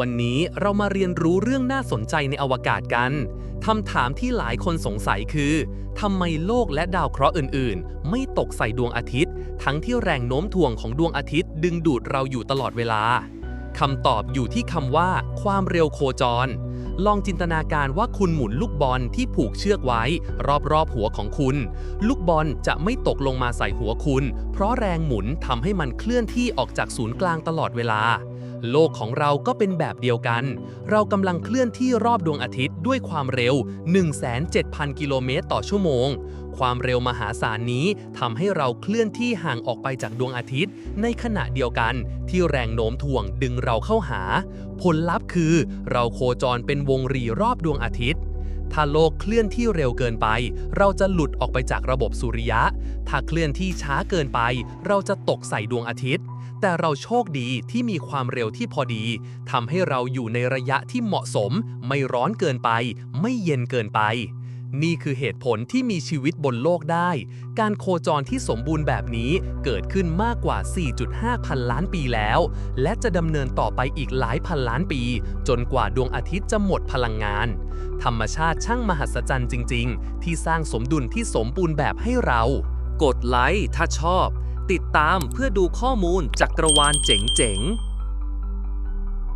วันนี้เรามาเรียนรู้เรื่องน่าสนใจในอวกาศกันคำถามที่หลายคนสงสัยคือทำไมโลกและดาวเคราะห์อื่น ๆ ไม่ตกใส่ดวงอาทิตย์ ทั้งที่แรงโน้มถ่วงของดวงอาทิตย์ ดึงดูดเราอยู่ตลอดเวลาคำตอบอยู่ที่คำว่า ความเร็วโคจร ลองจินตนาการว่าคุณหมุนลูกบอลที่ผูกเชือกไว้ รอบๆหัวของคุณ ลูกบอลจะไม่ตกลงมาใส่หัวคุณ เพราะแรงหมุนทำให้มันเคลื่อนที่ออกจากศูนย์กลางตลอดเวลา โลกของเราก็เป็นแบบเดียวกัน เรากำลังเคลื่อนที่รอบดวงอาทิตย์ด้วยความเร็ว107,000 กิโลเมตรต่อชั่วโมง ความเร็วมหาศาลนี้ทำให้เราเคลื่อนที่ห่างออกไปจากดวงอาทิตย์ ในขณะเดียวกันที่แรงโน้มถ่วงดึงเราเข้าหา ผลลัพธ์คือ เราโคจรเป็นวงรีรอบดวงอาทิตย์ ถ้าโลกเคลื่อนที่เร็วเกินไป เราจะหลุดออกไปจากระบบสุริยะ ถ้าเคลื่อนที่ช้าเกินไป เราจะตกใส่ดวงอาทิตย์ แต่เราโชคดีที่มีความเร็วที่พอดีทำให้เราอยู่ในระยะที่เหมาะสม ไม่ร้อนเกินไป ไม่เย็นเกินไป นี่คือเหตุผลที่มีชีวิตบนโลกได้ การโคจรที่สมบูรณ์แบบนี้เกิดขึ้นมากกว่า 4.5 พันล้านปีแล้ว และจะดำเนินต่อไปอีกหลายพันล้านปี จนกว่าดวงอาทิตย์จะหมดพลังงาน ธรรมชาติช่างมหัศจรรย์จริง ๆ ที่สร้างสมดุลที่สมบูรณ์แบบให้เรา กดไลค์ถ้าชอบ ติดตามเพื่อดูข้อมูลจักรวาลเจ๋งๆ